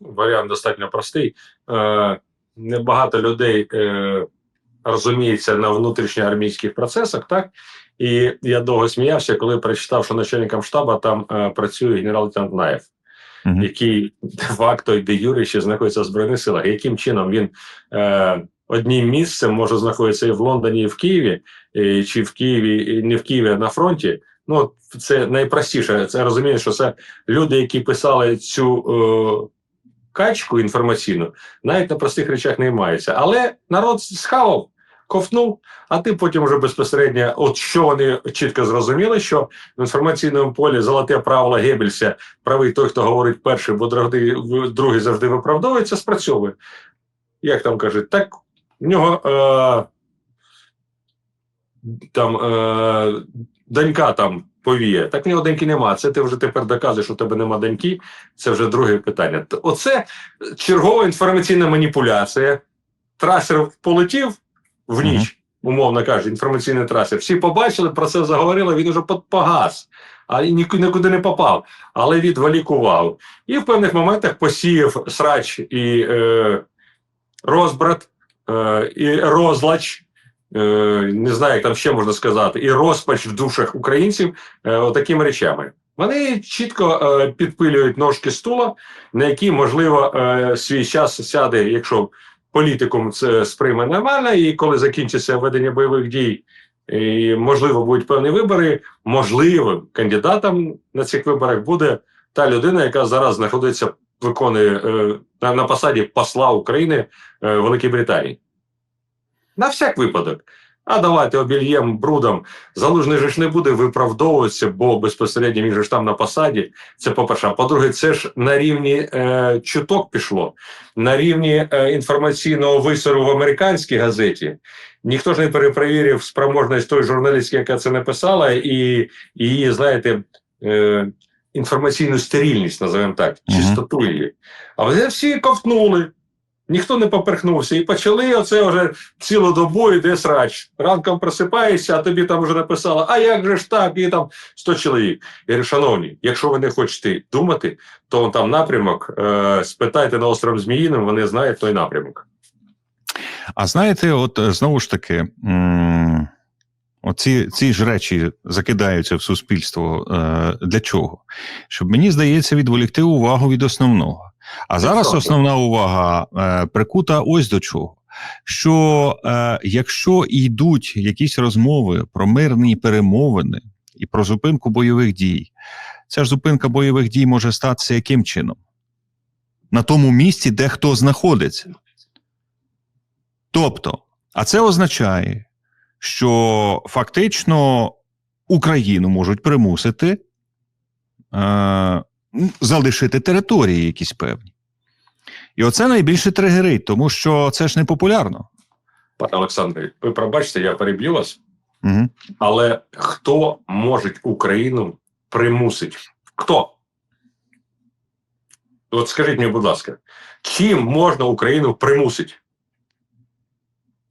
варіант достатньо простий. Е, Небагато людей е, розуміється на внутрішньоармійських процесах, так? І я довго сміявся, коли прочитав, що начальником штабу там е, працює генерал-лейтенант Наєв, Мгм. який де-факто і де юре ще знаходиться в Збройних силах. Яким чином він е, одним місцем може знаходитися і в Лондоні, і в Києві, і, чи в Києві, і не в Києві, а на фронті. Ну, це найпростіше. Це розумію, що це люди, які писали цю качку інформаційну, навіть на простих речах не маються. Але народ схавав, ковтнув, а ти потім вже безпосередньо, от що вони чітко зрозуміли, що в інформаційному полі золоте правило Геббельса, правий той, хто говорить перший, бо другий завжди виправдовується, спрацьовує. Як там кажуть, так в нього е, там е, донька там повіє. Так в нього доньки нема. Це ти вже тепер доказуєш, що у тебе нема доньки. Це вже друге питання. Оце чергова інформаційна маніпуляція. Трасер полетів в ніч, умовно кажучи, інформаційний трасер. Всі побачили, про це заговорили, він уже погас, а нікуди не попав, але відволік увагу. І в певних моментах посіяв срач і е, розбрат, е, і розлач. Е, не знаю, як там ще можна сказати, і розпач в душах українців е, отакими речами. Вони чітко е, підпилюють ножки стула, на які, можливо, свій час сяде, якщо політикум це сприйме нормально, і коли закінчиться ведення бойових дій, і, можливо, будуть певні вибори, можливим кандидатом на цих виборах буде та людина, яка зараз знаходиться, виконує на, посаді посла України в Великій Британії. На всяк випадок. А давайте обільєм брудом. Залужний же ж не буде виправдовуватися, бо безпосередньо він же ж там на посаді. Це по-перше. А по-друге, це ж на рівні е, чуток пішло, на рівні е, інформаційного висору в американській газеті. Ніхто ж не перепровірив спроможність той журналістки, яка це написала, і, і її, знаєте, е, інформаційну стерильність, називаємо так, чистоту її. А вони всі ковтнули. Ніхто не поперхнувся. І почали оце вже цілу добу йде срач. Ранком просипаєшся, а тобі там вже написали, а як же ж так, і там 100 чоловік. Я говорю, шановні, якщо ви не хочете думати, то там напрямок, е, спитайте на остров Зміїним, вони знають той напрямок. А знаєте, от е, знову ж таки, м, оці ці ж речі закидаються в суспільство е, для чого? Щоб мені здається, відволікти увагу від основного. А зараз основна увага е, прикута ось до чого. Що е, якщо йдуть якісь розмови про мирні перемовини і про зупинку бойових дій, ця ж зупинка бойових дій може статися яким чином? На тому місці, де хто знаходиться. Тобто, а це означає, що фактично Україну можуть примусити е, залишити території якісь певні. І оце найбільше тригерить, тому що це ж не популярно. Пане Олександре, ви пробачте, я переб'ю вас, Угу. але хто може Україну примусити? Хто? От скажіть мені, будь ласка, чим можна Україну примусити?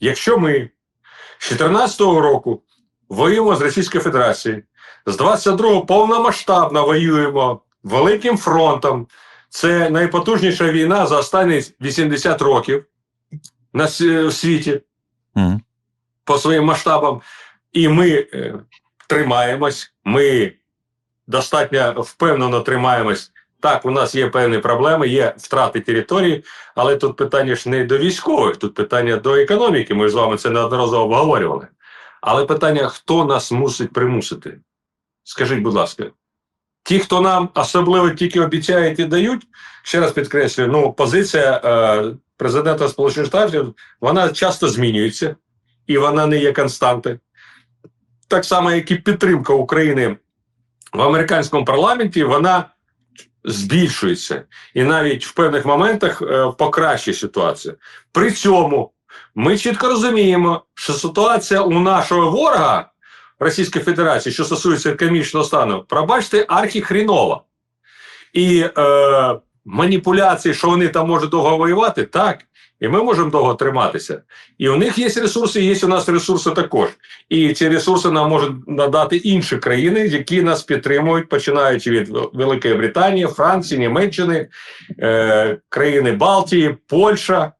Якщо ми з 14-го року воюємо з Російською Федерацією, з 22-го повномасштабно воюємо великим фронтом, це найпотужніша війна за останні 80 років на в світі Угу. по своїм масштабам, і ми е, тримаємось, ми достатньо впевнено тримаємось. Так, у нас є певні проблеми, є втрати території, але тут питання ж не до військових, тут питання до економіки. Ми ж з вами це неодноразово обговорювали. Але питання, хто нас мусить примусити? Скажіть, будь ласка, ті, хто нам особливо тільки обіцяють і дають, ще раз підкреслюю, ну, позиція е, президента Сполучених Штатів вона часто змінюється, і вона не є константою. Так само, як і підтримка України в американському парламенті, вона збільшується і навіть в певних моментах е, покращує ситуацію. При цьому ми чітко розуміємо, що ситуація у нашого ворога Російської Федерації, що стосується економічного стану, пробачте, архіхрінова. І е, маніпуляцій, що вони там можуть довго воювати, так. І ми можемо довго триматися. І у них є ресурси, і є у нас ресурси також. І ці ресурси нам можуть надати інші країни, які нас підтримують, починаючи від Великої Британії, Франції, Німеччини, е, країни Балтії, Польща.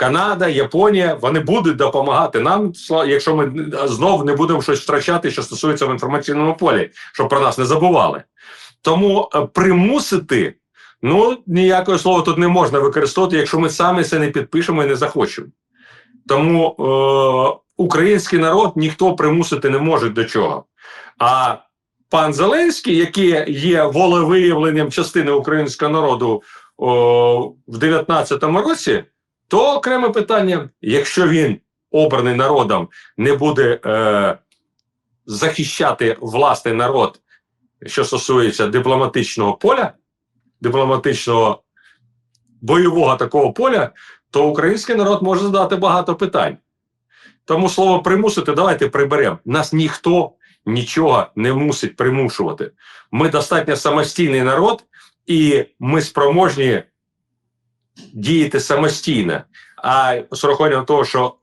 Канада, Японія, вони будуть допомагати нам, якщо ми знов не будемо щось втрачати, що стосується в інформаційному полі, щоб про нас не забували. Тому е, примусити, ну ніякого слова тут не можна використовувати, якщо ми самі це не підпишемо і не захочемо. Тому е, український народ ніхто примусити не може до чого. А пан Зеленський, який є волевиявленням частини українського народу о, в 19-му році, то окреме питання, якщо він обраний народом не буде е, захищати власний народ, що стосується дипломатичного поля, дипломатичного бойового такого поля, то український народ може задати багато питань. Тому слово примусити, давайте приберемо. Нас ніхто нічого не мусить примушувати. Ми достатньо самостійний народ, і ми спроможні діяти самостійно. А з урахуванням того, що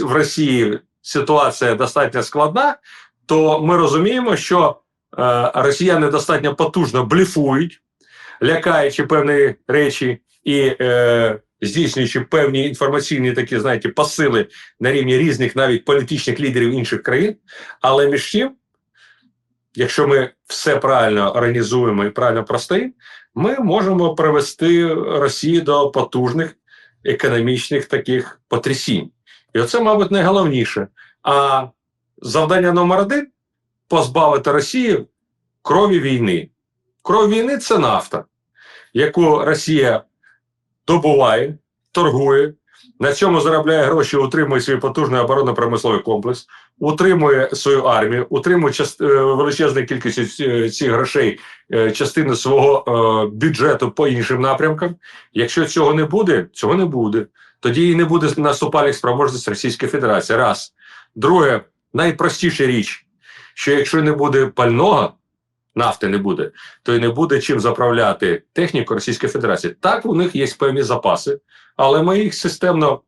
в Росії ситуація достатньо складна, то ми розуміємо, що е, росіяни достатньо потужно бліфують, лякаючи певні речі і е, здійснюючи певні інформаційні такі, знаєте, посили на рівні різних навіть політичних лідерів інших країн. Але між тим, якщо ми все правильно організуємо і правильно простоїмо, ми можемо привести Росію до потужних економічних таких потрясінь. І оце, мабуть, найголовніше. А завдання номер один позбавити Росію крові війни. Кров війни це нафта, яку Росія добуває, торгує, на цьому заробляє гроші, утримує свій потужний оборонно-промисловий комплекс, утримує свою армію, утримує част... е, величезну кількість цих грошей, е, частину свого е, бюджету по іншим напрямкам. Якщо цього не буде, цього не буде. Тоді і не буде наступальних спроможностей Російської Федерації. Раз. Друге, найпростіша річ, що якщо не буде пального, нафти не буде, то й не буде чим заправляти техніку Російської Федерації. Так, у них є певні запаси, але ми їх системно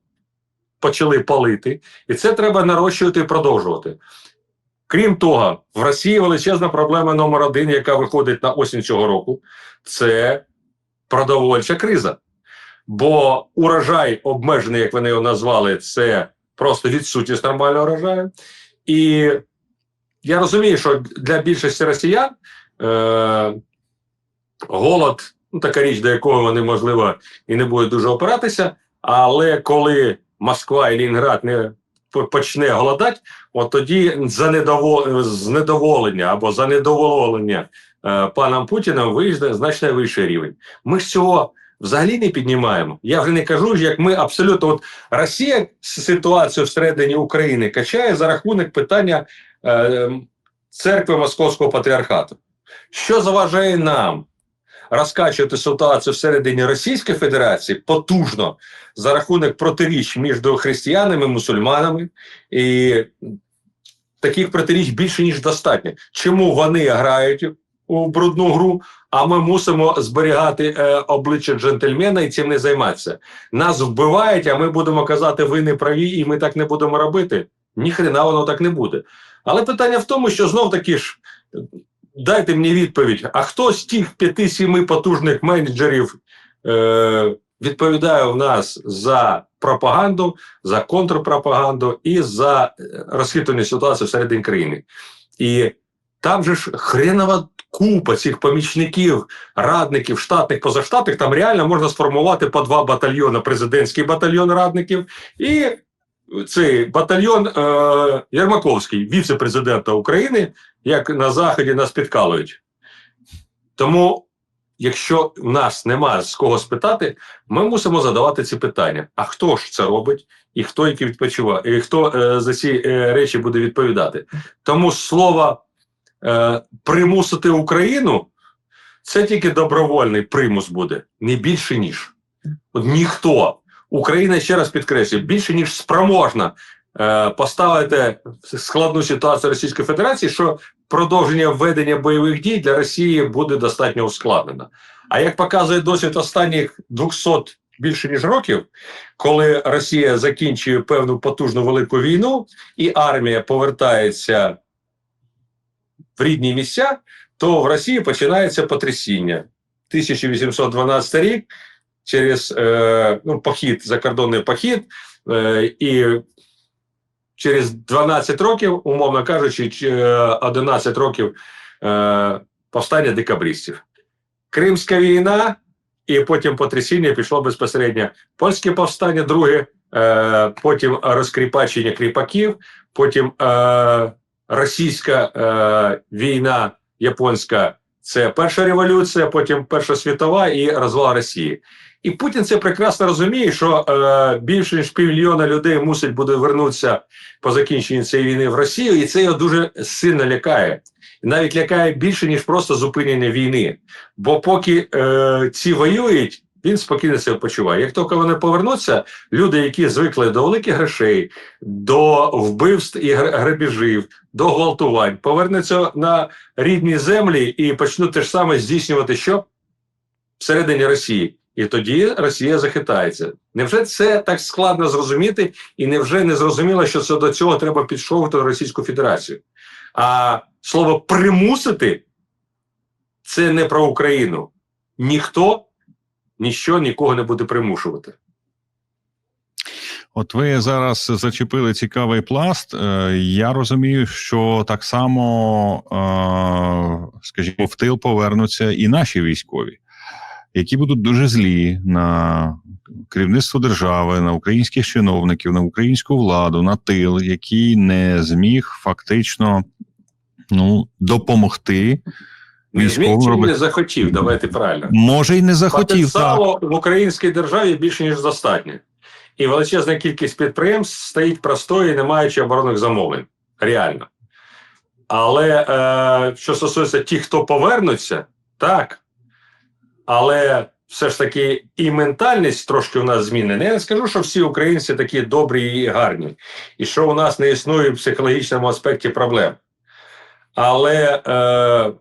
почали палити, і це треба нарощувати і продовжувати. Крім того, в Росії величезна проблема номер один, яка виходить на осінь цього року, це продовольча криза. Бо урожай обмежений, як вони його назвали, це просто відсутність нормального урожаю. І я розумію, що для більшості росіян е, голод ну, така річ, до якої вони, можливо, і не будуть дуже опиратися. Але коли Москва і Лінград не почне голодати, от тоді за недово... з недоволення або за недоволення е, паном Путіним вийде значно вищий рівень. Ми ж цього взагалі не піднімаємо. Я вже не кажу, як ми абсолютно от Росія ситуацію всередині України качає за рахунок питання е, церкви Московського патріархату. Що заважає нам розкачувати ситуацію всередині Російської Федерації потужно за рахунок протиріч між християнами мусульманами, і таких протиріч більше ніж достатньо. Чому вони грають у брудну гру, а ми мусимо зберігати е, обличчя джентльмена і цим не займатися? Нас вбивають, а ми будемо казати, ви не праві, і ми так не будемо робити. Ніхрена воно так не буде. Але питання в тому, що знов таки ж дайте мені відповідь: а хто з тих п'яти-сіми потужних менеджерів е, відповідає в нас за пропаганду, за контрпропаганду і за е, розхитування ситуації всередині країни? І там же ж хренова купа цих помічників, радників, штатних, позаштатних, там реально можна сформувати по два батальйони: президентський батальйон радників і цей батальйон е, Єрмаковський, віце-президента України, як на Заході нас підкалують. Тому, якщо в нас немає з кого спитати, ми мусимо задавати ці питання. А хто ж це робить, і хто які відпочиває, і хто е, за ці е, речі буде відповідати? Тому слово е, примусити Україну це тільки добровольний примус буде, не більше ніж. От ніхто. Україна, ще раз підкреслюю, більше ніж спроможна е, поставити складну ситуацію Російської Федерації, що продовження введення бойових дій для Росії буде достатньо ускладнено. А як показує досвід останніх 200 більше ніж років, коли Росія закінчує певну потужну велику війну, і армія повертається в рідні місця, то в Росії починається потрясіння. 1812 рік через е, ну, похід, закордонний похід, е, і через 12 років, умовно кажучи, чи, е, 11 років е, повстання декабристів. Кримська війна, і потім потрясіння пішло безпосередньо польське повстання, друге, е, потім розкріпачення кріпаків, потім е, російська е, війна японська. Це перша революція, потім Перша світова і розвал Росії. І Путін це прекрасно розуміє, що е, більше ніж півмільйона людей мусить буде вернутися по закінченню цієї війни в Росію, і це його дуже сильно лякає. Навіть лякає більше, ніж просто зупинення війни. Бо поки е, ці воюють, він спокійно себе почуває. Як тільки вони повернуться, люди, які звикли до великих грошей, до вбивств і гр- грабежів, до гвалтувань, повернуться на рідні землі і почнуть те ж саме здійснювати, що всередині Росії. І тоді Росія захитається. Невже це так складно зрозуміти, і невже не зрозуміло, що це до цього треба підшовувати Російську Федерацію? А слово примусити це не про Україну. Ніхто, ніщо нікого не буде примушувати. От ви зараз зачепили цікавий пласт. Е, Я розумію, що так само, е, скажімо, в тил повернуться і наші військові, які будуть дуже злі на керівництво держави, на українських чиновників, на українську владу, на тил, який не зміг фактично ну, допомогти. Військовим чи не захотів, давайте правильно. Може, й не захотів так. В українській державі більше ніж достатньо. І величезна кількість підприємств стоїть простою, не маючи оборонних замовлень. Реально. Але е, що стосується тих, хто повернуться, так. Але все ж таки і ментальність трошки у нас змінена. Я не скажу, що всі українці такі добрі і гарні, і що у нас не існує в психологічному аспекті проблем. Але е,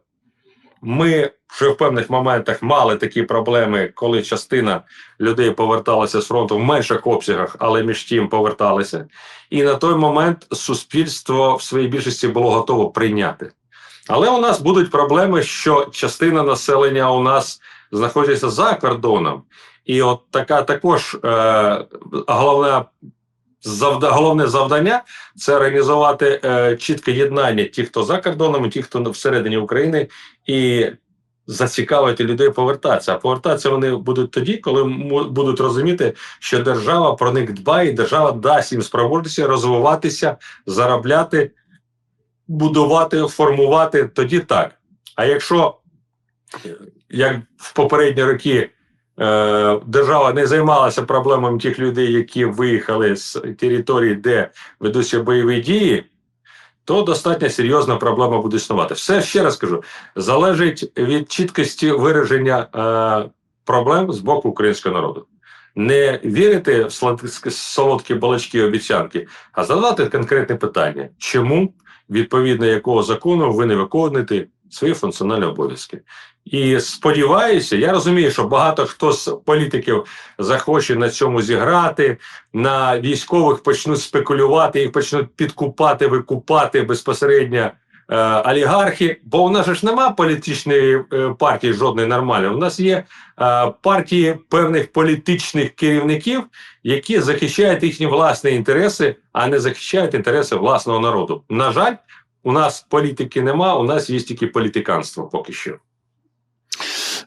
ми вже в певних моментах мали такі проблеми, коли частина людей поверталася з фронту в менших обсягах, але між тим поверталися. І на той момент суспільство в своїй більшості було готово прийняти. Але у нас будуть проблеми, що частина населення у нас знаходиться за кордоном, і от така також е, головна. Завда, головне завдання це організувати е, чітке єднання тих, хто за кордоном, і ті, хто всередині України, і зацікавити людей повертатися. А повертатися вони будуть тоді, коли будуть розуміти, що держава про них дбає, і держава дасть їм спроможності розвиватися, заробляти, будувати, формувати. Тоді так. А якщо як в попередні роки держава не займалася проблемами тих людей, які виїхали з території, де ведуться бойові дії, то достатньо серйозна проблема буде існувати. Все ще раз кажу, залежить від чіткості вираження е, проблем з боку українського народу. Не вірити в солодкі балачки і обіцянки, а задавати конкретне питання, чому, відповідно якого закону ви не виконуєте свої функціональні обов'язки. І сподіваюся, я розумію, що багато хто з політиків захоче на цьому зіграти, на військових почнуть спекулювати, їх почнуть підкупати, викупати безпосередньо е, олігархи. Бо у нас ж нема політичної е, партії жодної нормальної. У нас є е, партії певних політичних керівників, які захищають їхні власні інтереси, а не захищають інтереси власного народу. На жаль, у нас політики нема, у нас є тільки політиканство поки що.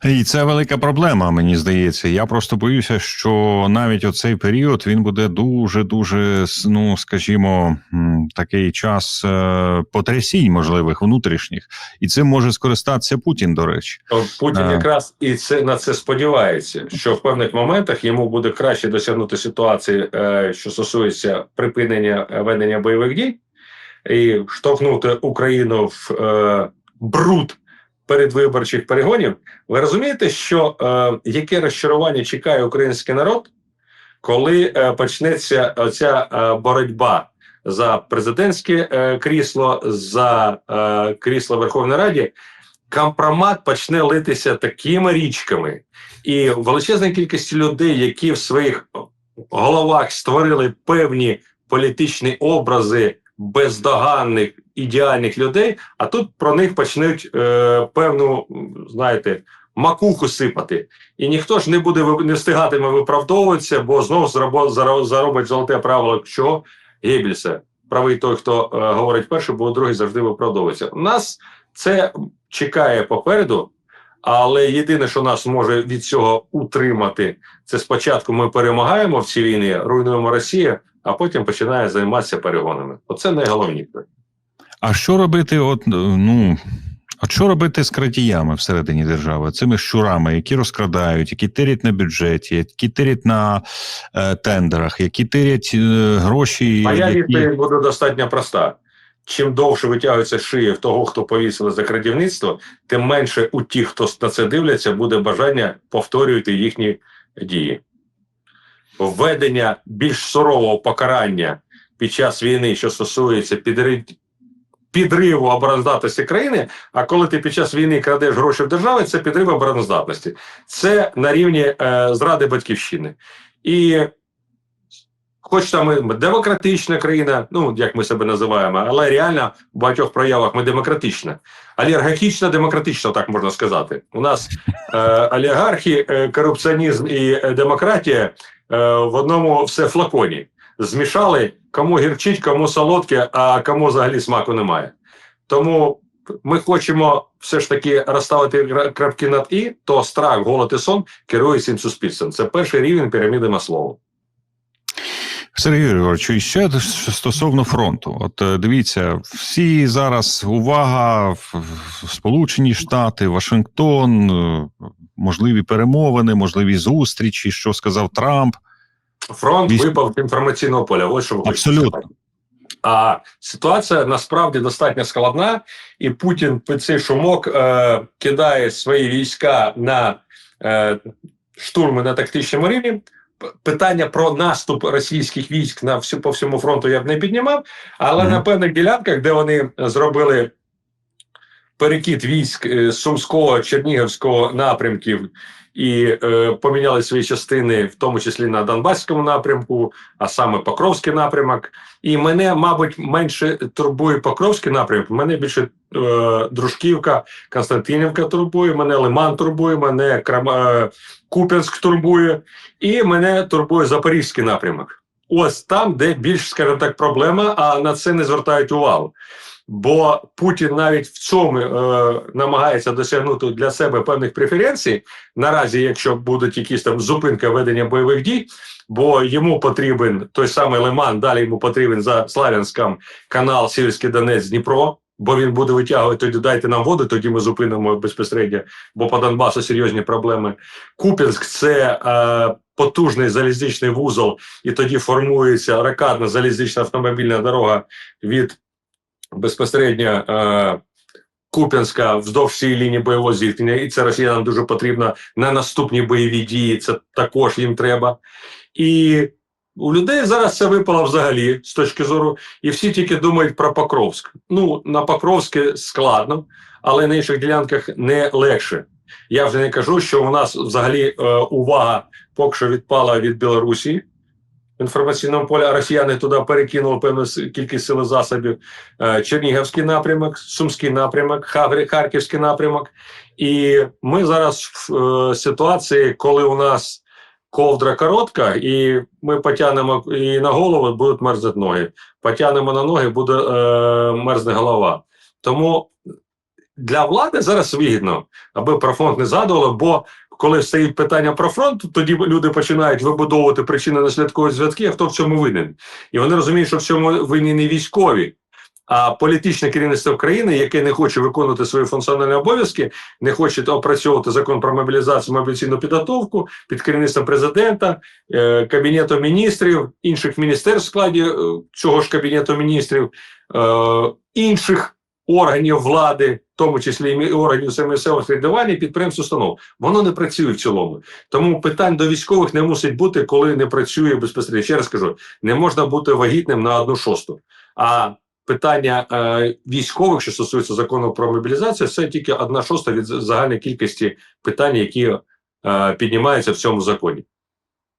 І це велика проблема, мені здається. Я просто боюся, що навіть оцей період він буде дуже дуже ну скажімо, такий час е, потрясінь можливих внутрішніх, і цим може скористатися Путін. До речі, Путін Ага. якраз і це на це сподівається, що в певних моментах йому буде краще досягнути ситуації, е, що стосується припинення е, ведення бойових дій, і штовхнути Україну в е, бруд передвиборчих перегонів. Ви розумієте, що е, яке розчарування чекає український народ, коли е, почнеться оця е, боротьба за президентське е, крісло, за е, крісло в Верховній Раді, компромат почне литися такими річками, і величезна кількість людей, які в своїх головах створили певні політичні образи бездоганних ідеальних людей, а тут про них почнуть е, певну, знаєте, макуху сипати. І ніхто ж не буде не встигатиме виправдовуватися, бо знову заробить золоте правило, що Геббельса. Правий той, хто е, говорить перший, бо другий завжди виправдовується. У нас це чекає попереду, але єдине, що нас може від цього утримати, це спочатку ми перемагаємо в цій війні, руйнуємо Росію, а потім починає займатися перегонами. Оце найголовніше. А що робити, от е, ну. От що робити з крадіями всередині держави, цими щурами, які розкрадають, які тирять на бюджеті, які тирять на е, тендерах, які тирять е, гроші, Моя які... відповідь буде достатньо проста. Чим довше витягується шия в того, хто повісили за крадівництво, тим менше у тих, хто на це дивляться, буде бажання повторювати їхні дії. Введення більш сурового покарання під час війни, що стосується підри- підриву обороноздатності країни. А коли ти під час війни крадеш гроші в держави, це підрив обороноздатності. Це на рівні е, зради батьківщини. І хоч там демократична країна, ну як ми себе називаємо, але реально в багатьох проявах ми демократична, олігархічна, демократична, так можна сказати. У нас е, олігархи, е, корупціонізм і е, демократія в одному все флаконі. Змішали, кому гірчить, кому солодке, а кому взагалі смаку немає. Тому ми хочемо все ж таки розставити крапки над і, то страх, голод і сон керує цим суспільством. Це перший рівень піраміди Маслоу. Сергій Григорович, і ще стосовно фронту. От е, дивіться, всі зараз увага в Сполучені Штати, Вашингтон, е, можливі перемовини, можливі зустрічі, що сказав Трамп. Фронт Військ- випав з інформаційного поля. Ось що ви Абсолютно. А ситуація насправді достатньо складна, і Путін під цей шумок е, кидає свої війська на е, штурми на тактичному рівні. Питання про наступ російських військ на всю по всьому фронту я б не піднімав, але Мгм. на певних ділянках, де вони зробили перекид військ е, з Сумського Чернігівського напрямків і е, поміняли свої частини, в тому числі на Донбаському напрямку, а саме Покровський напрямок. І мене, мабуть, менше турбує Покровський напрямок. Мене більше е, Дружківка, Константинівка турбує, мене Лиман турбує, мене Крам... е, Куп'янськ турбує, і мене турбує Запорізький напрямок. Ось там, де більш, скажімо так, проблема, а на це не звертають увагу. Бо Путін навіть в цьому е, намагається досягнути для себе певних преференцій. Наразі, якщо будуть якісь там зупинка ведення бойових дій, бо йому потрібен той самий Лиман, далі йому потрібен за Славянськом канал Сіверський Донець Дніпро. Бо він буде витягувати тоді дайте нам воду, тоді ми зупинимо безпосередньо, бо по Донбасу серйозні проблеми. Куп'янськ це е, потужний залізничний вузол, і тоді формується ракадна залізнична автомобільна дорога від безпосередньо е, Куп'янська вздовж цієї лінії бойового зіткнення, і це росіянам дуже потрібно на наступні бойові дії. Це також їм треба. І у людей зараз це випало взагалі з точки зору, і всі тільки думають про Покровськ. Ну, на Покровське складно, але на інших ділянках не легше. Я вже не кажу, що у нас взагалі е, увага поки що відпала від Білорусі в інформаційному полі, росіяни туди перекинули певну кількість сил і засобів. Е, Чернігівський напрямок, Сумський напрямок, Харківський напрямок. І ми зараз в е, ситуації, коли у нас ковдра коротка, і ми потягнемо і на голову будуть мерзнути ноги. Потягнемо на ноги, буде е, мерзне голова. Тому для влади зараз вигідно, аби про фронт не згадували, бо коли стоїть питання про фронт, тоді люди починають вибудовувати причини наслідкові зв'язки, а хто в цьому винен. І вони розуміють, що в цьому винні не військові, а політичне керівництво країни, яке не хоче виконувати свої функціональні обов'язки, не хоче опрацьовувати закон про мобілізацію, мобілізаційну підготовку під керівництвом президента, е, кабінету міністрів, інших міністерств в складі е, цього ж кабінету міністрів, е, інших органів влади, в тому числі і органів місцевого середування, підприємств, установ. Воно не працює в цілому. Тому питань до військових не мусить бути, коли не працює безпосередньо. Ще раз кажу, не можна бути вагітним на одну шосту. А питання е, військових, що стосується закону про мобілізацію, це тільки одна шоста від загальної кількості питань, які е, піднімаються в цьому законі.